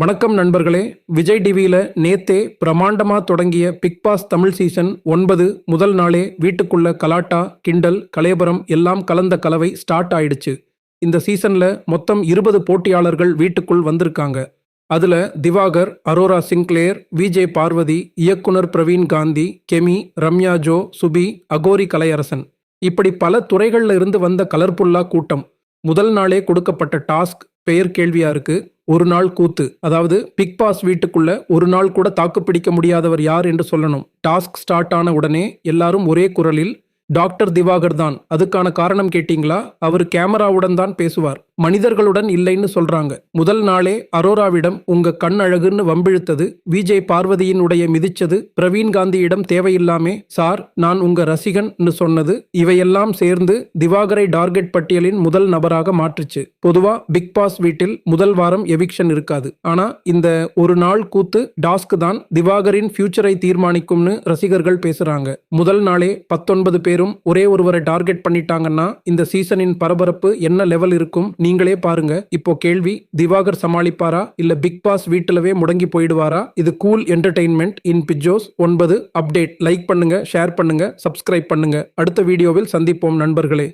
வணக்கம் நண்பர்களே. விஜய் டிவியில் நேத்தே பிரமாண்டமாக தொடங்கிய பிக் பாஸ் தமிழ் சீசன் ஒன்பது முதல் நாளே வீட்டுக்குள்ள கலாட்டா கிண்டல் கலையபுரம் எல்லாம் கலந்த கலவை ஸ்டார்ட் ஆயிடுச்சு. இந்த சீசனில் மொத்தம் இருபது போட்டியாளர்கள் வீட்டுக்குள் வந்திருக்காங்க. அதில் Diwakar Aurora Sinclair VJ Parvathy இயக்குனர் பிரவீன் காந்தி கெமி ரம்யா ஜோ சுபி அகோரி கலையரசன். இப்படி பல துறைகளில் இருந்து வந்த கலர்ஃபுல்லா கூட்டம். முதல் நாளே கொடுக்கப்பட்ட டாஸ்க் பெயர் கேள்வியாக இருக்குது ஒரு நாள் கூத்து. அதாவது பிக் பாஸ் வீட்டுக்குள்ள ஒரு நாள் கூட தாக்கு பிடிக்க முடியாதவர் யார் என்று சொல்லணும். டாஸ்க் ஸ்டார்ட் ஆன உடனே எல்லாரும் ஒரே குரலில் டாக்டர் திவாகர் தான். அதுக்கான காரணம் கேட்டீங்களா? அவர் கேமராவுடன் தான் பேசுவார். மனிதர்களுடன் இல்லைன்னு சொல்றாங்க. முதல் நாளே அரோராவிடம் உங்க கண் அழகுன்னு வம்பிழுத்தது. விஜய் பார்வதியினுடைய மிதிச்சது. பிரவீன் காந்தியிடம் தேவையில்லாமே. சார் நான் உங்க ரசிகன்னு சொன்னது. இவையெல்லாம் சேர்ந்து திவாகரை டார்கெட் பட்டியலின் முதல் நபராக மாற்றுச்சு. பொதுவா பிக் பாஸ் வீட்டில் முதல் வாரம் எவிக்ஷன் இருக்காது. ஆனா இந்த ஒரு நாள் கூத்து டாஸ்க் தான் திவாகரின் ஃபியூச்சரை தீர்மானிக்கும்னு ரசிகர்கள் பேசுறாங்க. முதல் நாளே பத்தொன்பது பேர் பேரும் ஒரே ஒருவரை டார்கெட் பண்ணிட்டாங்கன்னா இந்த சீசனின் பரபரப்பு என்ன லெவல் இருக்கும் நீங்களே பாருங்க. இப்போ கேள்வி திவாகர் சமாளிப்பாரா? இல்ல பிக் பாஸ் வீட்டிலவே முடங்கி போயிடுவாரா? இது கூல் என்டர்டெயின்மெண்ட் இன் பிஜோஸ் ஒன்பது அப்டேட் லைக் பண்ணுங்க ஷேர் பண்ணுங்க சப்ஸ்கிரைப் பண்ணுங்க. அடுத்த வீடியோவில் சந்திப்போம் நண்பர்களே.